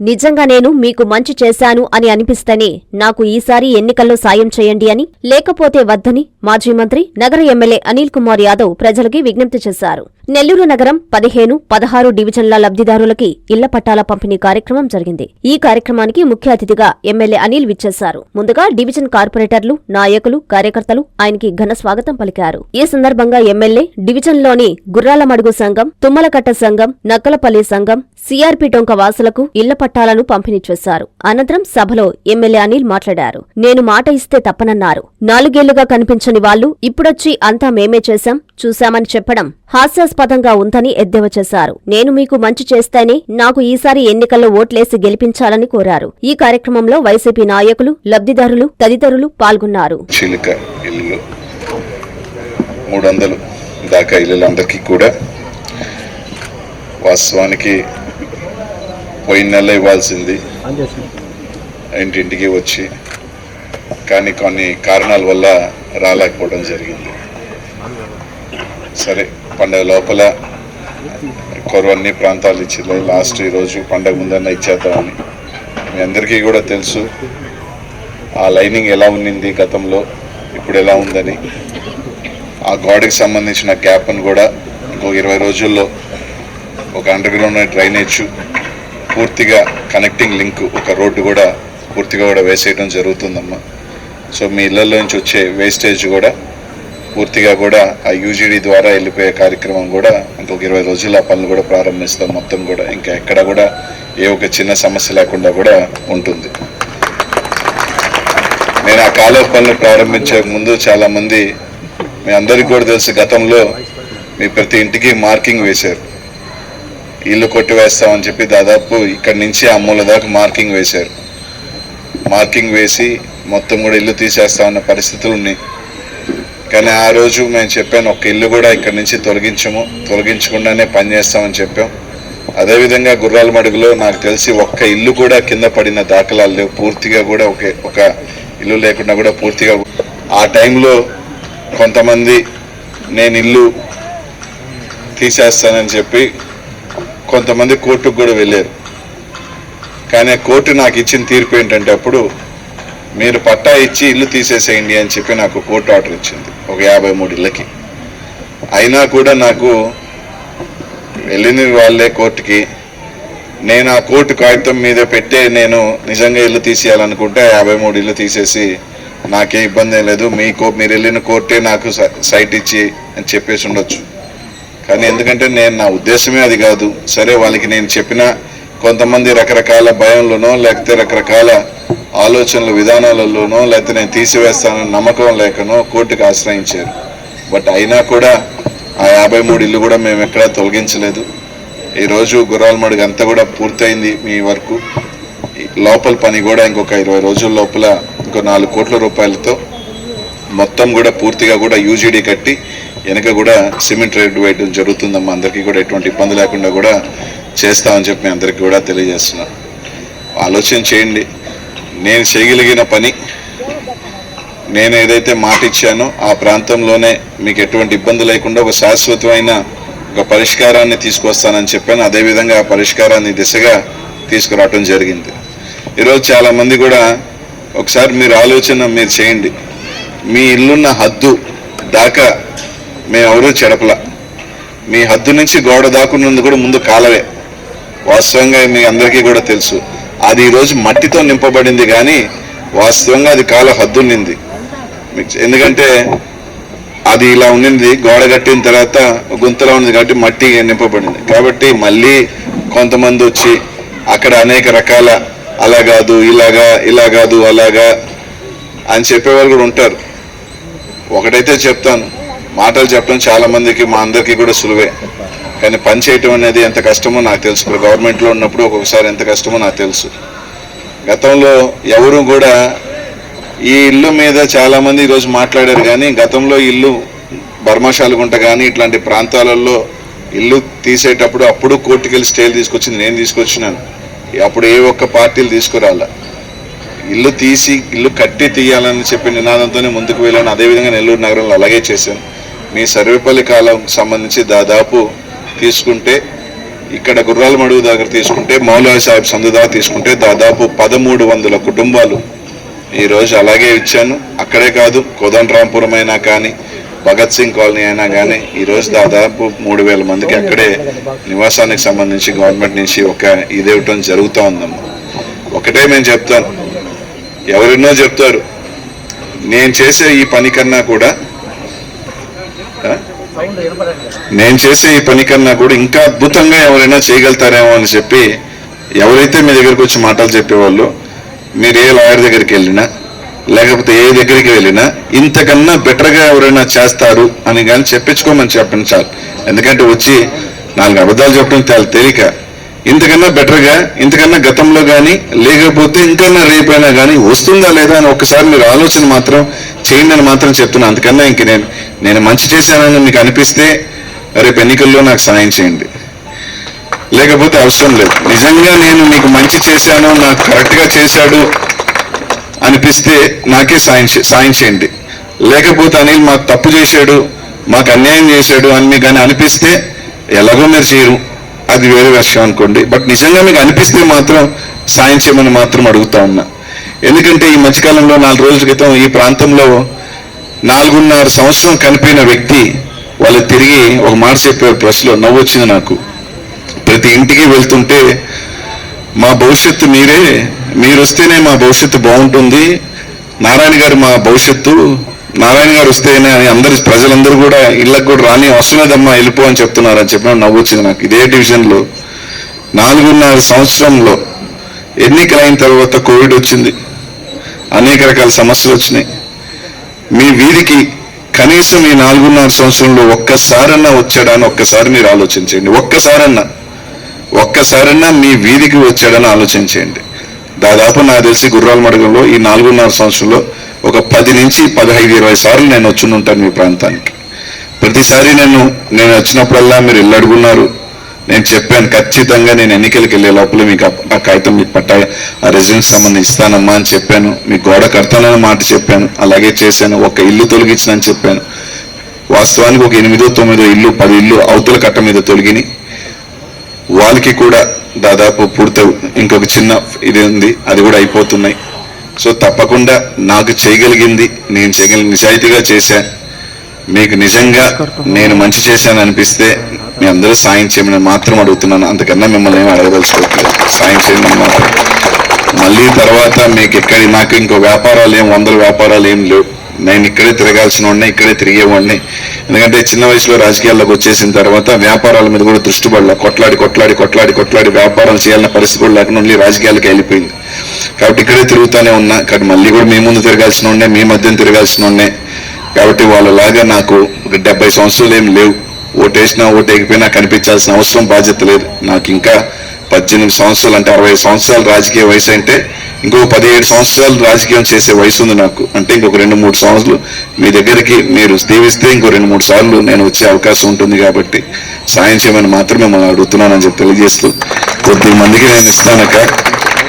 నిజంగా నేను మీకు మంచి చేశాను అని అనిపిస్తేనే నాకు ఈసారి ఎన్నికల్లో సాయం చేయండి అని లేకపోతే వద్దని మాజీ మంత్రి నగర ఎమ్మెల్యే అనిల్ కుమార్ యాదవ్ ప్రజలకి విజ్ఞప్తి చేశారు. నెల్లూరు నగరం పదిహేను పదహారు డివిజన్ల లబ్దిదారులకి ఇళ్ళ పట్టాల పంపిణీ కార్యక్రమం జరిగింది. ఈ కార్యక్రమానికి ముఖ్య అతిథిగా ఎమ్మెల్యే అనిల్ విచ్చేశారు. ముందుగా డివిజన్ కార్పొరేటర్లు నాయకులు కార్యకర్తలు ఆయనకి ఘన స్వాగతం పలికారు. ఈ సందర్భంగా ఎమ్మెల్యే డివిజన్లోని గుర్రాల మడుగు సంఘం తుమ్మలకట్ట సంఘం నక్కలపల్లి సంఘం సిఆర్పి టొంక వాసులకు ఇళ్ళ పట్టాలను పంపిణీ చేశారు. అనంతరం సభలో ఎమ్మెల్యే అనిల్ మాట్లాడారు. నేను మాట ఇస్తే తప్పనన్నారు. నాలుగేళ్ళుగా కనిపించని వాళ్ళు ఇప్పుడొచ్చి అంతా మేమే చేశాం చూశామని చెప్పడం హాస్యాస్పదంగా ఉందని ఎద్దేవా చేశారు. నేను మీకు మంచి చేస్తేనే నాకు ఈసారి ఎన్నికల్లో ఓట్లేసి గెలిపించాలని కోరారు. ఈ కార్యక్రమంలో వైసీపీ నాయకులు లబ్ధిదారులు తదితరులు పాల్గొన్నారు. మూడు వందలు దాకా కూడా వాస్తవానికి పోయిన నెల ఇవ్వాల్సింది. ఇంటింటికి వచ్చి కానీ కొన్ని కారణాల వల్ల రాలేకపోవడం జరిగింది. సరే. పండగ లోపల కొరవన్ని ప్రాంతాలు ఇచ్చింది లాస్ట్ ఈరోజు పండగ ముందన్న ఇచ్చేద్దామని. మీ అందరికీ కూడా తెలుసు ఆ లైనింగ్ ఎలా ఉన్నింది గతంలో ఇప్పుడు ఎలా ఉందని. ఆ గోడకి సంబంధించిన గ్యాప్ను కూడా ఇంకో ఇరవై రోజుల్లో ఒక అండర్ గ్రౌండ్ డ్రైనేజ్ పూర్తిగా కనెక్టింగ్ లింక్ ఒక రోడ్డు కూడా పూర్తిగా కూడా వేసేయడం జరుగుతుందమ్మా. సో మీ ఇళ్ళలో నుంచి వచ్చే వేస్టేజ్ కూడా పూర్తిగా కూడా ఆ యూజీడీ ద్వారా వెళ్ళిపోయే కార్యక్రమం కూడా ఇంకొక ఇరవై రోజుల ఆ పనులు కూడా ప్రారంభిస్తాం. మొత్తం కూడా ఇంకా ఎక్కడ కూడా ఏ ఒక చిన్న సమస్య లేకుండా కూడా ఉంటుంది. నేను ఆ కాలువ పనులు ప్రారంభించే ముందు చాలా మంది మీ అందరికీ కూడా తెలుసు గతంలో మీ ప్రతి ఇంటికి మార్కింగ్ వేశారు. ఇల్లు కొట్టివేస్తామని చెప్పి దాదాపు ఇక్కడి నుంచి ఆ మూల దాకా మార్కింగ్ వేశారు. మార్కింగ్ వేసి మొత్తం కూడా ఇల్లు తీసేస్తామన్న పరిస్థితులు ఉన్నాయి. కానీ ఆ రోజు మేము చెప్పాను ఒక ఇల్లు కూడా ఇక్కడి నుంచి తొలగించము తొలగించకుండానే పనిచేస్తామని చెప్పాం. అదేవిధంగా గుర్రాల మడుగులో నాకు తెలిసి ఒక్క ఇల్లు కూడా కింద పడిన దాఖలాలు లేవు. పూర్తిగా కూడా ఒకే ఒక ఇల్లు లేకుండా కూడా పూర్తిగా ఆ టైంలో కొంతమంది నేను ఇల్లు తీసేస్తానని చెప్పి కొంతమంది కోర్టుకు కూడా వెళ్ళారు. కానీ ఆ కోర్టు నాకు ఇచ్చిన తీర్పు ఏంటంటే అప్పుడు మీరు పట్టా ఇచ్చి ఇల్లు తీసేసేయండి అని చెప్పి నాకు కోర్టు ఆర్డర్ ఇచ్చింది ఒక యాభై మూడు ఇళ్ళకి. అయినా కూడా నాకు వెళ్ళిన వాళ్ళే కోర్టుకి. నేను ఆ కోర్టు కాగితం మీద పెట్టే నేను నిజంగా ఇల్లు తీసేయాలనుకుంటే యాభై మూడు ఇల్లు తీసేసి నాకే ఇబ్బంది ఏం లేదు. మీ కో మీరు వెళ్ళిన కోర్టే నాకు సైట్ ఇచ్చి అని చెప్పేసి ఉండొచ్చు. కానీ ఎందుకంటే నేను నా ఉద్దేశమే అది కాదు. సరే వాళ్ళకి నేను చెప్పిన కొంతమంది రకరకాల భయంలోనో లేకపోతే రకరకాల ఆలోచనలు విధానాలలోనో లేకపోతే నేను తీసివేస్తానని నమ్మకం లేకనో కోర్టుకు ఆశ్రయించారు. బట్ అయినా కూడా ఆ యాభై మూడు ఇల్లు కూడా మేము ఎక్కడా తొలగించలేదు. ఈరోజు గుర్రాలమడుగు అంతా కూడా పూర్తయింది మీ వరకు. లోపల పని కూడా ఇంకొక ఇరవై రోజుల లోపల ఇంకో నాలుగు కోట్ల రూపాయలతో మొత్తం కూడా పూర్తిగా కూడా యూజీడీ కట్టి వెనక కూడా సిమెంట్ రేట్ వేయడం జరుగుతుందమ్మా. అందరికీ కూడా ఎటువంటి ఇబ్బంది లేకుండా కూడా చేస్తామని చెప్పి మీ అందరికీ కూడా తెలియజేస్తున్నాను. ఆలోచన చేయండి. నేను చేయగలిగిన పని. నేను ఏదైతే మాట ఇచ్చానో ఆ ప్రాంతంలోనే మీకు ఎటువంటి ఇబ్బంది లేకుండా ఒక శాశ్వతమైన ఒక పరిష్కారాన్ని తీసుకొస్తానని చెప్పాను. అదేవిధంగా ఆ పరిష్కారాన్ని దిశగా తీసుకురావటం జరిగింది. ఈరోజు చాలా మంది కూడా ఒకసారి మీరు ఆలోచన మీరు చేయండి. మీ ఇల్లున్న హద్దు దాకా మేమెవరూ ఎవరూ చెడపల. మీ హద్దు నుంచి గోడ దాకున్నందు కూడా ముందు కాలవే. వాస్తవంగా మీ అందరికీ కూడా తెలుసు. అది ఈరోజు మట్టితో నింపబడింది కానీ వాస్తవంగా అది కాల హద్దునింది ఎందుకంటే అది ఇలా ఉండింది గోడ కట్టిన తర్వాత గుంతలో ఉంది కాబట్టి మట్టి నింపబడింది. కాబట్టి మళ్ళీ కొంతమంది వచ్చి అక్కడ అనేక రకాల అలా కాదు ఇలాగా ఇలా కాదు అలాగా అని చెప్పేవారు కూడా ఉంటారు. ఒకటైతే చెప్తాను మాటలు చెప్పడం చాలా మందికి మా అందరికీ కూడా సులువే. కానీ పని చేయటం అనేది ఎంత కష్టమో నాకు తెలుసు. ఇప్పుడు గవర్నమెంట్లో ఉన్నప్పుడు ఒక్కొక్కసారి ఎంత కష్టమో నాకు తెలుసు. గతంలో ఎవరు కూడా ఈ ఇల్లు మీద చాలామంది ఈరోజు మాట్లాడారు కానీ గతంలో ఇల్లు బర్మాశాలగుంట కానీ ఇట్లాంటి ప్రాంతాలలో ఇల్లు తీసేటప్పుడు అప్పుడు కోర్టుకెళ్ళి స్టేలు తీసుకొచ్చింది. నేను తీసుకొచ్చినాను. అప్పుడు ఏ ఒక్క పార్టీలు తీసుకురాల. ఇల్లు తీసి ఇల్లు కట్టి తీయాలని చెప్పి నినాదంతోనే ముందుకు వెళ్ళాను. అదేవిధంగా నెల్లూరు నగరంలో అలాగే చేశాను. మీ సర్వేపల్లి కాలం సంబంధించి దాదాపు తీసుకుంటే ఇక్కడ గుర్రాల మడుగు దగ్గర తీసుకుంటే మౌలా సాహెబ్ సందుదా తీసుకుంటే దాదాపు పదమూడు వందల కుటుంబాలు ఈరోజు అలాగే ఇచ్చాను. అక్కడే కాదు కోదండరాంపురం అయినా కానీ భగత్ సింగ్ కాలనీ అయినా కానీ ఈరోజు దాదాపు మూడు వేల మందికి అక్కడే నివాసానికి సంబంధించి గవర్నమెంట్ నుంచి ఒక ఇది ఇవ్వటం జరుగుతూ ఉందమ్మా. ఒకటే మేము చెప్తాను. ఎవరెన్నో చెప్తారు నేను చేసే ఈ పని కన్నా కూడా నేను చేసే ఈ పని కన్నా కూడా ఇంకా అద్భుతంగా ఎవరైనా చేయగలుగుతారేమో అని చెప్పి ఎవరైతే మీ దగ్గరకు వచ్చి మాటలు చెప్పేవాళ్ళు మీరు ఏ లాయర్ దగ్గరికి వెళ్ళినా లేకపోతే ఏ దగ్గరికి వెళ్ళినా ఇంతకన్నా బెటర్గా ఎవరైనా చేస్తారు అని కానీ చెప్పించుకోమని చెప్పండి చాలు ఎందుకంటే వచ్చి నాలుగు అబద్ధాలు చెప్పడం చాలా తేలిక. ఇంతకన్నా బెటర్గా ఇంతకన్నా గతంలో కానీ లేకపోతే ఇంకన్నా రేపైనా కానీ వస్తుందా లేదా అని ఒకసారి మీరు ఆలోచన మాత్రం చేయండి అని మాత్రం చెప్తున్నా. అంతకన్నా ఇంక నేను నేను మంచి చేశానని మీకు అనిపిస్తే రేపు ఎన్నికల్లో నాకు సాయం చేయండి. లేకపోతే అవసరం లేదు. నిజంగా నేను మీకు మంచి చేశాను నాకు కరెక్ట్గా చేశాడు అనిపిస్తే నాకే సాయం సాయం చేయండి. లేకపోతే అనిల్ మాకు తప్పు చేశాడు మాకు అన్యాయం చేశాడు అని మీకు కానీ అనిపిస్తే ఎలాగో మీరు చేయరు. అది వేరే విషయం అనుకోండి. బట్ నిజంగా మీకు అనిపిస్తే మాత్రం సాయం చేయమని మాత్రం అడుగుతా ఉన్నా. ఎందుకంటే ఈ మధ్యకాలంలో నాలుగు రోజుల క్రితం ఈ ప్రాంతంలో నాలుగున్నర సంవత్సరం కనిపోయిన వ్యక్తి వాళ్ళు తిరిగి ఒక మాట చెప్పారు ప్రెస్లో నవ్వు వచ్చింది నాకు. ప్రతి ఇంటికి వెళ్తుంటే మా భవిష్యత్తు మీరే మీరు వస్తేనే మా భవిష్యత్తు బాగుంటుంది. నారాయణ గారు మా భవిష్యత్తు నారాయణ గారు వస్తేనే అని అందరి ప్రజలందరూ కూడా ఇళ్ళకు కూడా రాని అవసరం లేదమ్మా వెళ్ళిపో అని చెప్తున్నారు అని చెప్పిన నవ్వు వచ్చింది నాకు. ఇదే డివిజన్లో నాలుగున్నర సంవత్సరంలో ఎన్నికలైన తర్వాత కోవిడ్ వచ్చింది. అనేక రకాల సమస్యలు వచ్చినాయి. మీ వీధికి కనీసం ఈ నాలుగున్నర సంవత్సరంలో ఒక్కసారన్నా వచ్చాడని ఒక్కసారి మీరు ఆలోచించండి ఒక్కసారన్నా ఒక్కసారన్నా మీ వీధికి వచ్చాడని ఆలోచించండి దాదాపు నాకు తెలిసి గుర్రాల మడగంలో ఈ నాలుగున్నర సంవత్సరంలో ఒక పది నుంచి పదహైదు ఇరవై సార్లు నేను వచ్చి ఉంటాను మీ ప్రాంతానికి. ప్రతిసారి నేను నేను వచ్చినప్పుడల్లా మీరు ఇల్లు అడుగున్నారు. నేను చెప్పాను ఖచ్చితంగా నేను ఎన్నికలకు వెళ్ళే లోపల మీకు ఆ- కాగితం మీకు పట్టా ఆ రెసిడెన్స్ సంబంధించి ఇస్తానమ్మా అని చెప్పాను. మీ గోడ కడతానని మాట చెప్పాను. అలాగే చేశాను. ఒక ఇల్లు తొలగించినని చెప్పాను. వాస్తవానికి ఒక ఎనిమిదో తొమ్మిదో ఇల్లు పది ఇల్లు అవతల కట్ట మీద తొలగిని. వాళ్ళకి కూడా దాదాపు పూర్తి ఇంకొక చిన్న ఇది ఉంది. అది కూడా అయిపోతున్నాయి. సో తప్పకుండా నాకు చేయగలిగింది నేను చేయగలి నిజాయితీగా చేశా. మీకు నిజంగా నేను మంచి చేశాను అనిపిస్తే మీ అందరూ సాయం చేయమని మాత్రం అడుగుతున్నాను. అంతకన్నా మిమ్మల్ని ఏమి అడగదలుచుకోవట్లేదు. సాయం చేయమని మాత్రం. మళ్ళీ తర్వాత మీకు ఎక్కడి నాకు ఇంకో వ్యాపారాలు ఏం వందల వ్యాపారాలు ఏం లేవు. నేను ఇక్కడే తిరగాల్సిన వాడిని ఇక్కడే తిరిగేవాడిని ఎందుకంటే చిన్న వయసులో రాజకీయాల్లోకి వచ్చేసిన తర్వాత వ్యాపారాల మీద కూడా దృష్టి పడలే. కొట్లాడి కొట్లాడి కొట్లాడి కొట్లాడి వ్యాపారాలు చేయాలన్న పరిస్థితి కూడా లేకుండా ఓన్లీ రాజకీయాలకు వెళ్ళిపోయింది. కాబట్టి ఇక్కడే తిరుగుతూనే ఉన్నా. కానీ మళ్ళీ కూడా మీ ముందు తిరగాల్సిన వాడినే మీ మధ్యన తిరగాల్సిన వాడినే. కాబట్టి వాళ్ళలాగా నాకు ఒక డెబ్బై సంవత్సరాలు ఏం లేవు. ఓటేసినా ఓటేకపోయినా కనిపించాల్సిన అవసరం బాధ్యత లేదు. నాకు ఇంకా పద్దెనిమిది సంవత్సరాలు అంటే అరవై సంవత్సరాలు రాజకీయ వయసు అంటే ఇంకో పదిహేడు సంవత్సరాలు రాజకీయం చేసే వయసు ఉంది నాకు. అంటే ఇంకొక రెండు మూడు సంవత్సరాలు మీ దగ్గరికి మీరు దీవిస్తే ఇంకో రెండు మూడు సార్లు నేను వచ్చే అవకాశం ఉంటుంది కాబట్టి సాయం చేయమని మాత్రమే మిమ్మల్ని అడుగుతున్నానని చెప్పి తెలియజేస్తూ కొద్ది మందికి నేను ఇస్తానక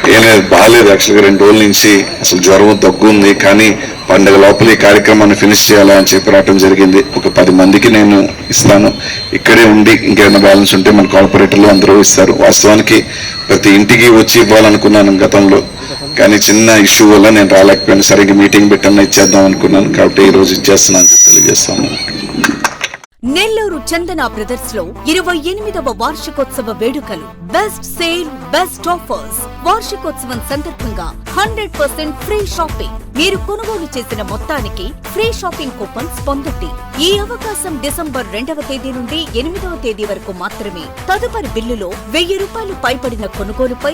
ఏం లేదు బాగాలేదు యాక్చువల్గా రెండు రోజుల నుంచి అసలు జ్వరం దగ్గు ఉంది కానీ పండుగ లోపల ఈ కార్యక్రమాన్ని ఫినిష్ చేయాలా అని చెప్పి రావడం జరిగింది. ఒక పది మందికి నేను ఇస్తాను. ఇక్కడే ఉండి ఇంకేమైనా బ్యాలెన్స్ ఉంటే మన కార్పొరేటర్లు అందరూ ఇస్తారు. వాస్తవానికి ప్రతి ఇంటికి వచ్చి ఇవ్వాలనుకున్నాను గతంలో. కానీ చిన్న ఇష్యూ వల్ల నేను రాలేకపోయాను. సరిగ్గా మీటింగ్ పెట్టన్నా ఇచ్చేద్దాం అనుకున్నాను. కాబట్టి ఈ రోజు ఇచ్చేస్తున్నాను తెలియజేస్తాను. నెల్లూరు చందన బ్రదర్స్లో ఇరవై ఎనిమిదవ వార్షికోత్సవ వేడుకలు. Best sale best offers. వార్షికోత్సవం సందర్భంగా హండ్రెడ్ పర్సెంట్ ఫ్రీ షాపింగ్. మీరు కొనుగోలు చేసిన మొత్తానికి ఫ్రీ షాపింగ్ కూపన్స్ పొందండి. ఈ అవకాశం డిసెంబర్ రెండవ తేదీ నుండి ఎనిమిదవ తేదీ వరకు మాత్రమే. తదుపరి బిల్లులో వెయ్యి రూపాయలు పైబడిన కొనుగోలుపై